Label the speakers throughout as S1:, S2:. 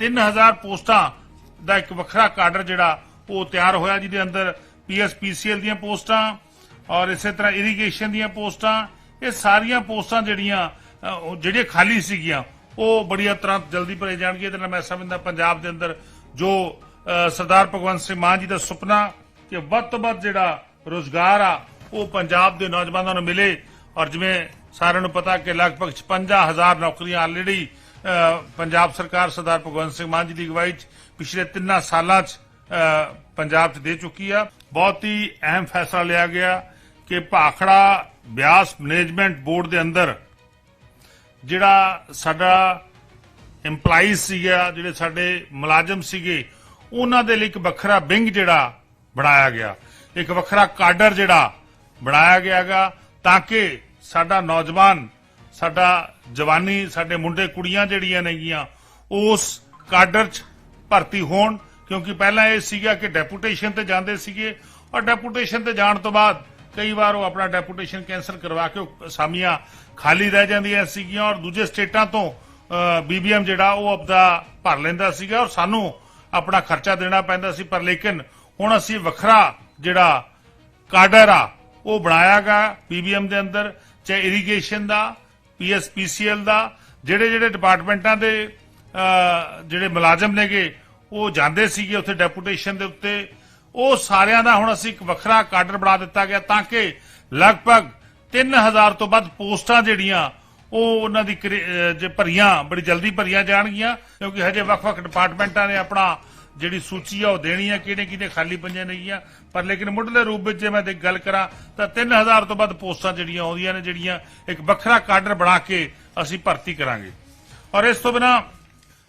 S1: 3000 ਪੋਸਟਾਂ ਦਾ ਇੱਕ ਵੱਖਰਾ ਕਾਡਰ ਜਿਹੜਾ ਉਹ ਤਿਆਰ ਹੋਇਆ ਜਿਹਦੇ ਅੰਦਰ ਪੀਐਸਪੀਸੀਐਲ ਦੀਆਂ ਪੋਸਟਾਂ ਔਰ ਇਸੇ ਤਰ੍ਹਾਂ ਇਰੀਗੇਸ਼ਨ ਦੀਆਂ ਪੋਸਟਾਂ। ਇਹ ਸਾਰੀਆਂ ਪੋਸਟਾਂ ਜਿਹੜੀਆਂ ਅ, ਜਿਹੜੀਆਂ ਖਾਲੀ ਸੀਗੀਆਂ ਉਹ ਬੜੀਆਂ ਤੁਰੰਤ ਜਲਦੀ ਭਰੇ ਜਾਣਗੀਆਂ ਇਹਦੇ ਨਾਲ ਮੈਂ ਸਮਝਦਾ ਪੰਜਾਬ ਦੇ ਅੰਦਰ ਜੋ ਸਰਦਾਰ ਭਗਵੰਤ ਸਿੰਘ ਮਾਨ ਜੀ ਦਾ ਸੁਪਨਾ ਕਿ ਵੱਧ ਤੋਂ ਵੱਧ ਜਿਹੜਾ ਰੋਜ਼ਗਾਰ ਆ ਉਹ ਪੰਜਾਬ ਦੇ ਨੌਜਵਾਨਾਂ ਨੂੰ ਮਿਲੇ। ਔਰ ਜਿਵੇਂ ਸਾਰਿਆਂ ਨੂੰ ਪਤਾ ਕਿ ਲਗਭਗ 55000 ਨੌਕਰੀਆਂ ਆਲਰੇਡੀ ਪੰਜਾਬ ਸਰਕਾਰ ਸਰਦਾਰ ਭਗਵੰਤ ਸਿੰਘ ਮਾਨ ਜੀ ਦੀ ਅਗਵਾਈ 'ਚ ਪਿਛਲੇ ਤਿੰਨਾਂ ਸਾਲਾਂ 'ਚ ਪੰਜਾਬ 'ਚ ਦੇ ਚੁੱਕੀ ਆ। ਬਹੁਤ ਹੀ ਅਹਿਮ ਫੈਸਲਾ ਲਿਆ ਗਿਆ ਕਿ ਭਾਖੜਾ ਬਿਆਸ ਮੈਨੇਜਮੈਂਟ ਬੋਰਡ ਦੇ ਅੰਦਰ ਜਿਹੜਾ ਸਾਡਾ EMPLOYEES ਸੀਗਾ, ਜਿਹੜੇ ਸਾਡੇ ਮੁਲਾਜ਼ਮ ਸੀਗੇ, ਉਹਨਾਂ ਦੇ ਲਈ ਇੱਕ ਵੱਖਰਾ ਵਿੰਗ ਜਿਹੜਾ ਬਣਾਇਆ ਗਿਆ। ਇੱਕ ਵੱਖਰਾ ਕਾਡਰ ਜਿਹੜਾ ਬਣਾਇਆ ਗਿਆਗਾ ਤਾਂ ਕਿ ਸਾਡਾ ਨੌਜਵਾਨ ਸਾਡਾ ਜਵਾਨੀ, ਸਾਡੇ ਮੁੰਡੇ ਕੁੜੀਆਂ ਜਿਹੜੀਆਂ ਨੇਗੀਆਂ, ਉਸ ਕਾਡਰ 'ਚ ਭਰਤੀ ਹੋਣ, ਕਿਉਂਕਿ ਪਹਿਲਾਂ ਇਹ ਸੀਗਾ ਕਿ ਡੈਪੂਟੇਸ਼ਨ ਤੇ ਜਾਂਦੇ ਸੀਗੇ, ਔਰ ਡੈਪੂਟੇਸ਼ਨ ਤੇ ਜਾਣ ਤੋਂ ਬਾਅਦ ਕਈ ਵਾਰ ਉਹ ਆਪਣਾ ਡੈਪੂਟੇਸ਼ਨ ਕੈਂਸਲ ਕਰਵਾ ਕੇ ਉਹ ਅਸਾਮੀਆਂ ਖਾਲੀ ਰਹਿ ਜਾਂਦੀਆਂ ਸੀਗੀਆਂ, ਔਰ ਦੂਜੇ ਸਟੇਟਾਂ ਤੋਂ ਬੀਬੀਐਮ ਜਿਹੜਾ ਉਹ ਆਪਦਾ ਭਰ ਲੈਂਦਾ ਸੀਗਾ, ਔਰ ਸਾਨੂੰ ਆਪਣਾ ਖਰਚਾ ਦੇਣਾ ਪੈਂਦਾ ਸੀ, ਪਰ ਲੇਕਿਨ ਹੁਣ ਅਸੀਂ ਵੱਖਰਾ ਜਿਹੜਾ ਕਾਡਰ ਆ, ਉਹ ਬਣਾਇਆਗਾ ਬੀਬੀਐਮ ਦੇ ਅੰਦਰ, ਚਾਹੇ ਇਰੀਗੇਸ਼ਨ ਦਾ ਪੀਐਸਪੀਸੀਐਲ ਦਾ, ਜਿਹੜੇ ਜਿਹੜੇ ਡਿਪਾਰਟਮੈਂਟਾਂ ਦੇ ਜਿਹੜੇ ਮੁਲਾਜ਼ਮ ਨੇਗੇ, ਉਹ ਜਾਂਦੇ ਸੀਗੇ ਉੱਥੇ ਡੈਪੂਟੇਸ਼ਨ ਦੇ ਉੱਤੇ। ਉਹ ਸਾਰਿਆਂ ਦਾ ਹੁਣ ਅਸੀਂ ਇੱਕ ਵੱਖਰਾ ਕਾਡਰ ਬਣਾ ਦਿੱਤਾ ਗਿਆ ਤਾਂ ਕਿ ਲਗਭਗ 3000 ਤੋਂ ਵੱਧ ਪੋਸਟਾਂ ਜਿਹੜੀਆਂ, ਉਹ ਉਹਨਾਂ ਦੀ ਜੇ ਭਰੀਆਂ, ਬੜੀ ਜਲਦੀ ਭਰੀਆਂ ਜਾਣਗੀਆਂ, ਕਿਉਂਕਿ ਹਜੇ ਵੱਖ-ਵੱਖ ਡਿਪਾਰਟਮੈਂਟਾਂ ਨੇ ਆਪਣਾ ਜਿਹੜੀ ਸੂਚੀ ਆ ਉਹ ਦੇਣੀ ਆ ਕਿਹੜੇ ਕਿਹੜੇ ਖਾਲੀ ਪਈਆਂ ਨੇਗੀਆਂ ਪਰ ਲੇਕਿਨ ਮੁੱਢਲੇ ਰੂਪ ਵਿੱਚ ਜੇ ਮੈਂ ਗੱਲ ਕਰਾਂ, ਤਾਂ 3000 ਤੋਂ ਵੱਧ ਪੋਸਟਾਂ ਜਿਹੜੀਆਂ ਆਉਂਦੀਆਂ ਨੇ, ਜਿਹੜੀਆਂ ਇੱਕ ਵੱਖਰਾ ਕਾਡਰ ਬਣਾ ਕੇ ਅਸੀਂ ਭਰਤੀ ਕਰਾਂਗੇ। ਔਰ ਇਸ ਤੋਂ ਬਿਨਾ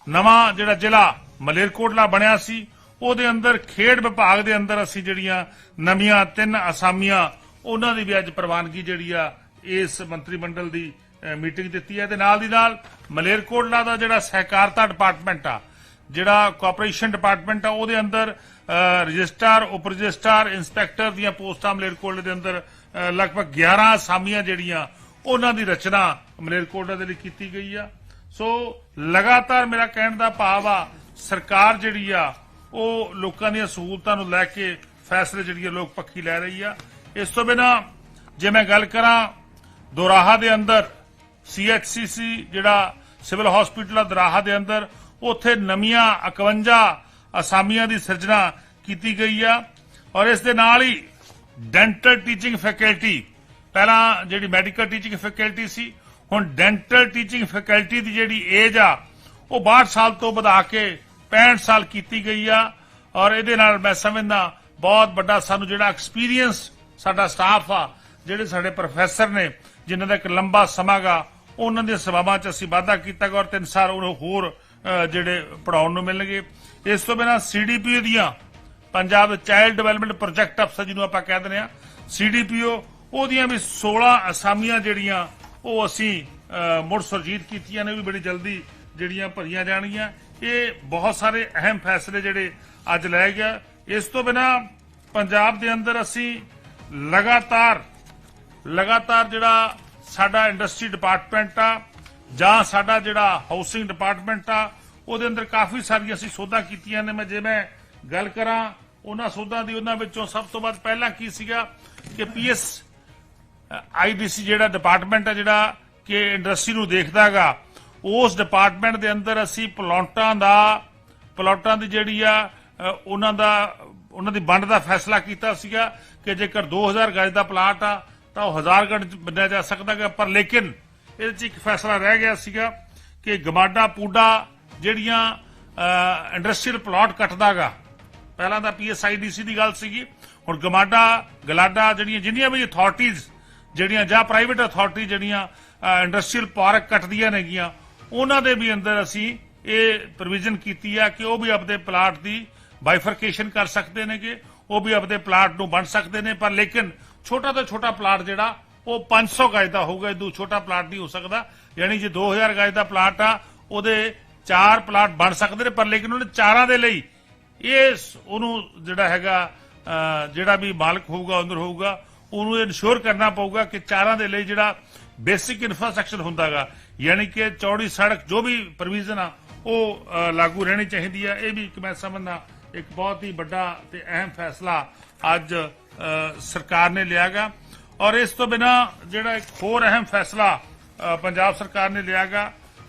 S1: ਨਵਾਂ ਜਿਹੜਾ ਜ਼ਿਲ੍ਹਾ ਮਲੇਰਕੋਟਲਾ ਬਣਿਆ ਸੀ, ਉਹਦੇ ਅੰਦਰ ਖੇਡ ਵਿਭਾਗ ਦੇ ਅੰਦਰ ਅਸੀਂ ਜਿਹੜੀਆਂ ਨਵੀਆਂ ਤਿੰਨ ਅਸਾਮੀਆਂ, ਉਹਨਾਂ ਦੀ ਵੀ ਅੱਜ ਪ੍ਰਵਾਨਗੀ ਜਿਹੜੀ ਆ, ਇਸ ਮੰਤਰੀ ਮੰਡਲ ਦੀ ਮੀਟਿੰਗ ਦਿੱਤੀ ਹੈ। ਤੇ ਨਾਲ ਦੀ ਨਾਲ ਮਲੇਰਕੋਟਲਾ ਦਾ ਜਿਹੜਾ ਸਹਿਕਾਰਤਾ ਡਿਪਾਰਟਮੈਂਟ ਆ ਜਿਹੜਾ ਕਾਰਪੋਰੇਸ਼ਨ ਡਿਪਾਰਟਮੈਂਟ ਆ, ਉਹਦੇ ਅੰਦਰ ਰਜਿਸਟਰ ਉਪ ਰਜਿਸਟਰਾਰ ਇੰਸਪੈਕਟਰ ਦੀਆਂ ਪੋਸਟਾਂ ਮਲੇਰਕੋਟਲੇ ਦੇ ਅੰਦਰ ਲਗਭਗ 11 ਅਸਾਮੀਆਂ ਜਿਹੜੀਆਂ, ਉਹਨਾਂ ਦੀ ਰਚਨਾ ਮਲੇਰਕੋਟਲਾ ਦੇ ਲਈ ਕੀਤੀ ਗਈ ਆ। ਸੋ ਲਗਾਤਾਰ ਮੇਰਾ ਕਹਿਣ ਦਾ ਭਾਵ ਆ, ਸਰਕਾਰ ਜਿਹੜੀ ਆ, ਉਹ ਲੋਕਾਂ ਦੀਆਂ ਸਹੂਲਤਾਂ ਨੂੰ ਲੈ ਕੇ ਫੈਸਲੇ ਜਿਹੜੀ ਆ, ਲੋਕ ਪੱਖੀ ਲੈ ਰਹੀ ਆ। ਇਸ ਤੋਂ ਬਿਨਾ ਜੇ ਮੈਂ ਗੱਲ ਕਰਾਂ, ਦੋਰਾਹਾ ਦੇ ਅੰਦਰ ਸੀਐਚਸੀਸੀ ਜਿਹੜਾ ਸਿਵਲ ਹਸਪੀਟਲ ਆ, ਦੋਰਾਹਾ ਦੇ ਅੰਦਰ ਉੱਥੇ ਨਵੀਆਂ 51 ਅਸਾਮੀਆਂ ਦੀ ਸਿਰਜਣਾ ਕੀਤੀ ਗਈ ਆ। ਔਰ ਇਸ ਦੇ ਨਾਲ ਹੀ ਡੈਂਟਲ ਟੀਚਿੰਗ ਫੈਕਲਟੀ ਪਹਿਲਾਂ ਜਿਹੜੀ ਮੈਡੀਕਲ ਟੀਚਿੰਗ ਫੈਕਲਟੀ ਸੀ, ਹੁਣ ਡੈਂਟਲ ਟੀਚਿੰਗ ਫੈਕਲਟੀ ਦੀ ਜਿਹੜੀ ਏਜ ਆ, ਉਹ 62 ਸਾਲ ਤੋਂ ਵਧਾ ਕੇ 65 ਸਾਲ ਕੀਤੀ ਗਈ ਆ। ਔਰ ਇਹਦੇ ਨਾਲ ਮੈਂ ਸਮਝਦਾ, ਬਹੁਤ ਵੱਡਾ ਸਾਨੂੰ ਜਿਹੜਾ ਐਕਸਪੀਰੀਅੰਸ ਸਾਡਾ ਸਟਾਫ ਆ, ਜਿਹੜੇ ਸਾਡੇ ਪ੍ਰੋਫੈਸਰ ਨੇ, ਜਿਨ੍ਹਾਂ ਦਾ ਇੱਕ ਲੰਬਾ ਸਮਾਂਗਾ ਉਹਨਾਂ ਦੀਆਂ ਸੇਵਾਵਾਂ 'ਚ ਅਸੀਂ ਵਾਧਾ ਕੀਤਾ ਗਾ। ਔਰ ਤਿੰਨ ਸਾਲ ਉਹ ਹੋਰ ਜਿਹੜੇ ਪੜਾਉਣ ਨੂੰ ਮਿਲਣਗੇ। ਇਸ ਤੋਂ ਬਿਨਾਂ ਸੀਡੀਪੀਓ ਦੀਆਂ ਪੰਜਾਬ ਚਾਈਲਡ ਡਿਵੈਲਪਮੈਂਟ ਪ੍ਰੋਜੈਕਟ ਅਫਸਰ ਜਿਹਨੂੰ ਆਪਾਂ ਕਹਿ ਦਿੰਦੇ ਆ ਸੀਡੀਪੀਓ ਉਹਦੀਆਂ ਵੀ 16 ਅਸਾਮੀਆਂ ਜਿਹੜੀਆਂ ਉਹ ਅਸੀਂ ਮੁੜ ਸੁਰਜੀਤ ਕੀਤੀਆਂ ਨੇ ਵੀ ਬੜੀ ਜਲਦੀ ਜਿਹੜੀਆਂ ਭਰੀਆਂ ਜਾਣਗੀਆਂ। ਇਹ ਬਹੁਤ ਸਾਰੇ ਅਹਿਮ ਫੈਸਲੇ ਜਿਹੜੇ ਅੱਜ ਲਏ ਗਿਆ ਇਸ ਤੋਂ ਬਿਨਾ ਪੰਜਾਬ ਦੇ ਅੰਦਰ ਅਸੀਂ ਲਗਾਤਾਰ ਲਗਾਤਾਰ ਜਿਹੜਾ ਸਾਡਾ ਇੰਡਸਟਰੀ ਡਿਪਾਰਟਮੈਂਟ ਆ ਜਾਂ ਸਾਡਾ ਜਿਹੜਾ ਹਾਊਸਿੰਗ ਡਿਪਾਰਟਮੈਂਟ ਆ, ਉਹਦੇ ਅੰਦਰ ਕਾਫੀ ਸਾਰੀਆਂ ਅਸੀਂ ਸੋਧਾਂ ਕੀਤੀਆਂ ਨੇ। ਮੈਂ ਜੇ ਮੈਂ ਗੱਲ ਕਰਾਂ, ਉਹਨਾਂ ਸੋਧਾਂ ਦੀ ਉਹਨਾਂ ਵਿੱਚੋਂ ਸਭ ਤੋਂ ਵੱਧ ਪਹਿਲਾਂ ਕੀ ਸੀਗਾ ਕਿ ਪੀਐਸ ਆਈਡੀਸੀ ਜਿਹੜਾ ਡਿਪਾਰਟਮੈਂਟ ਆ, ਜਿਹੜਾ ਕਿ ਇੰਡਸਟਰੀ ਨੂੰ ਦੇਖਦਾਗਾ, ਉਸ ਡਿਪਾਰਟਮੈਂਟ ਦੇ ਅੰਦਰ ਅਸੀਂ ਪਲਾਟਾਂ ਦਾ, ਪਲਾਟਾਂ ਦੀ ਜਿਹੜੀ ਆ ਉਹਨਾਂ ਦਾ, ਉਹਨਾਂ ਦੀ ਵੰਡ ਦਾ ਫੈਸਲਾ ਕੀਤਾ ਸੀਗਾ ਕਿ ਜੇਕਰ 2000 ਗਜ ਦਾ ਪਲਾਟ ਆ, ਤਾਂ ਉਹ 1000 ਗਜ ਬੰਨਿਆ ਜਾ ਸਕਦਾਗਾ। ਪਰ ਲੇਕਿਨ ਇਹਦੇ 'ਚ ਇੱਕ ਫੈਸਲਾ ਰਹਿ ਗਿਆ ਸੀਗਾ ਕਿ ਗਮਾਡਾ ਪੂਡਾ ਜਿਹੜੀਆਂ ਇੰਡਸਟਰੀਅਲ ਪਲਾਟ ਕੱਟਦਾਗਾ। ਪਹਿਲਾਂ ਤਾਂ ਪੀਐਸਆਈਡੀਸੀ ਦੀ ਗੱਲ ਸੀਗੀ। ਹੁਣ ਗਮਾਡਾ, ਗਲਾਡਾ ਜਿਹੜੀਆਂ, ਜਿੰਨੀਆਂ ਵੀ ਅਥਾਰਟੀਆਂ ਜਿਹੜੀਆਂ ਜਾਂ ਪ੍ਰਾਈਵੇਟ ਅਥਾਰਟੀ ਜਿਹੜੀਆਂ ਇੰਡਸਟਰੀਅਲ ਪਾਰਕ ਕੱਟਦੀਆਂ ਨੇਗੀਆਂ, ਉਹਨਾਂ ਦੇ ਵੀ ਅੰਦਰ ਅਸੀਂ ਇਹ ਪ੍ਰੋਵੀਜ਼ਨ ਕੀਤੀ ਆ ਕਿ ਉਹ ਵੀ ਆਪਦੇ ਪਲਾਟ ਦੀ ਬਾਈਫਰਕੇਸ਼ਨ ਕਰ ਸਕਦੇ ਨੇਗੇ, ਉਹ ਵੀ ਆਪਣੇ ਪਲਾਟ ਨੂੰ ਵੰਡ ਸਕਦੇ ਨੇ, ਪਰ ਲੇਕਿਨ ਛੋਟਾ ਤੋਂ ਛੋਟਾ ਪਲਾਟ ਜਿਹੜਾ ਉਹ 500 ਗਜ ਦਾ ਹੋਊਗਾ ਇਦੋਂ ਛੋਟਾ ਪਲਾਟ ਨਹੀਂ ਹੋ ਸਕਦਾ। ਯਾਨੀ ਜੇ 2000 ਗਜ ਦਾ ਪਲਾਟ ਆ, ਉਹਦੇ ਚਾਰ ਪਲਾਟ ਬਣ ਸਕਦੇ ਨੇ, ਪਰ ਲੇਕਿਨ ਉਹਨੇ ਚਾਰਾਂ ਦੇ ਲਈ ਇਹ ਉਹਨੂੰ ਜਿਹੜਾ ਹੈਗਾ ਜਿਹੜਾ ਵੀ ਮਾਲਕ ਹੋਊਗਾ ਅੰਦਰ ਹੋਊਗਾ, ਉਹਨੂੰ ਇਨਸ਼ੋਰ ਕਰਨਾ ਪਊਗਾ ਕਿ ਚਾਰਾਂ ਦੇ ਲਈ ਜਿਹੜਾ ਬੇਸਿਕ ਇਨਫਰਾਸਟ੍ਰਕਚਰ ਹੁੰਦਾਗਾ, ਯਾਨੀ ਕਿ ਚੌੜੀ ਸੜਕ, ਜੋ ਵੀ ਪ੍ਰੋਵੀਜ਼ਨ ਆ, ਉਹ ਲਾਗੂ ਰਹਿਣੀ ਚਾਹੀਦੀ ਹੈ ਇਹ ਵੀ ਇੱਕ ਮੈਂ ਸਮਝਦਾ, ਇੱਕ ਬਹੁਤ ਹੀ ਵੱਡਾ ਤੇ ਅਹਿਮ ਫੈਸਲਾ ਅੱਜ ਸਰਕਾਰ ਨੇ ਲਿਆਗਾ। ਔਰ ਇਸ ਤੋਂ ਬਿਨਾ ਜਿਹੜਾ ਇੱਕ ਹੋਰ ਅਹਿਮ ਫੈਸਲਾ ਪੰਜਾਬ ਸਰਕਾਰ ਨੇ ਲਿਆਗਾ